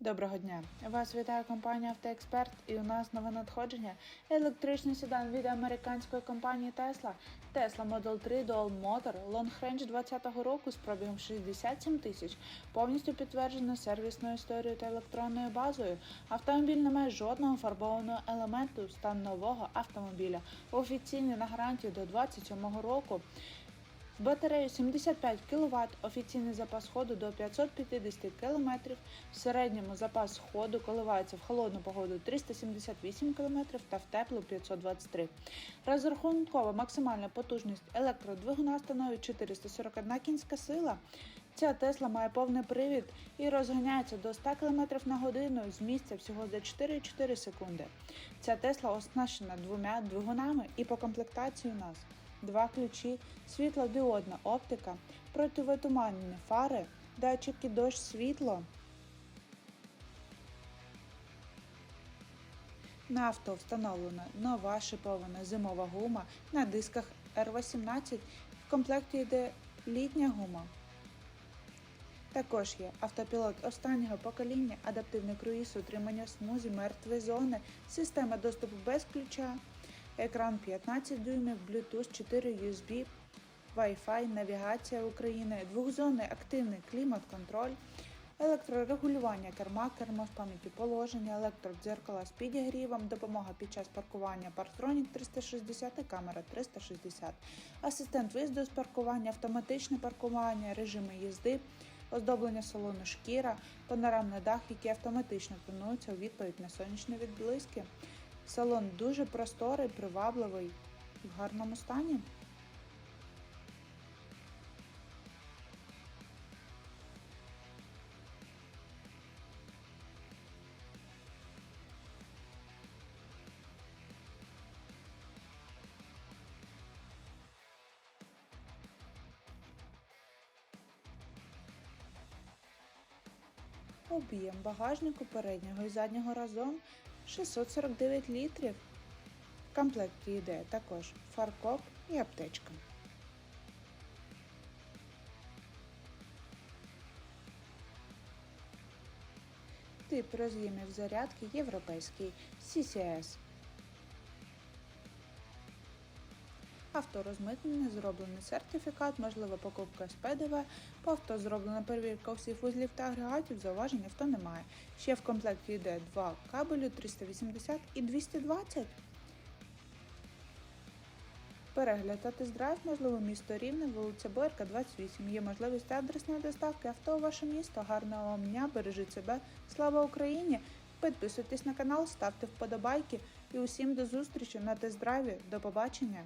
Доброго дня! Вас вітає компанія Автоексперт і у нас нове надходження. Електричний седан від американської компанії Tesla. Tesla Model 3 Dual Motor Long Range 2020 року з пробігом 67 тисяч. Повністю підтверджено сервісною історією та електронною базою. Автомобіль не має жодного фарбованого елементу стан нового автомобіля. Офіційний на гарантію до 2027 року. З батареєю 75 кВт, офіційний запас ходу до 550 км, в середньому запас ходу коливається в холодну погоду 378 км та в теплу 523 Розрахункова максимальна потужність електродвигуна становить 441 кінська сила. Ця Тесла має повний привід і розганяється до 100 км на годину з місця всього за 4,4 секунди. Ця Тесла оснащена двома двигунами і по комплектації у нас два ключі, світлодіодна оптика, противотуманні фари, датчики дощ світло. На авто встановлена нова шипована зимова гума на дисках R18. В комплекті йде літня гума. Також є автопілот останнього покоління, адаптивний круїз, утримання смузі, мертві зони, система доступу без ключа, екран 15 дюймів, Bluetooth 4 USB, Wi-Fi, навігація України, двохзонний активний клімат-контроль, електрорегулювання керма, кермо з пам'яттю положення, електродзеркала з підігрівом, допомога під час паркування Parktronix 360 і камера 360, асистент виїзду з паркування, автоматичне паркування, режими їзди, оздоблення салону шкіра, панорамний дах, який автоматично тонується у відповідь на сонячні відблиски. Салон дуже просторий, привабливий в гарному стані. Об'єм багажнику переднього і заднього разом 649 літрів. В комплекті йде також фаркоп і аптечка. Тип роз'ємів зарядки європейський CCS. Авто розмитнене, зроблений сертифікат, можлива покупка з ПДВ. По авто зроблена перевірка усіх вузлів та агрегатів, зауважень авто немає. Ще в комплекті йде два кабелю 380 і 220. Перегляд та тест-драйв можливо місто Рівне, вулиця Боярка, 28. Є можливість адресної доставки авто у ваше місто. Гарного вам дня, бережіть себе. Слава Україні! Підписуйтесь на канал, ставте вподобайки і усім до зустрічі на тест-драйві. До побачення!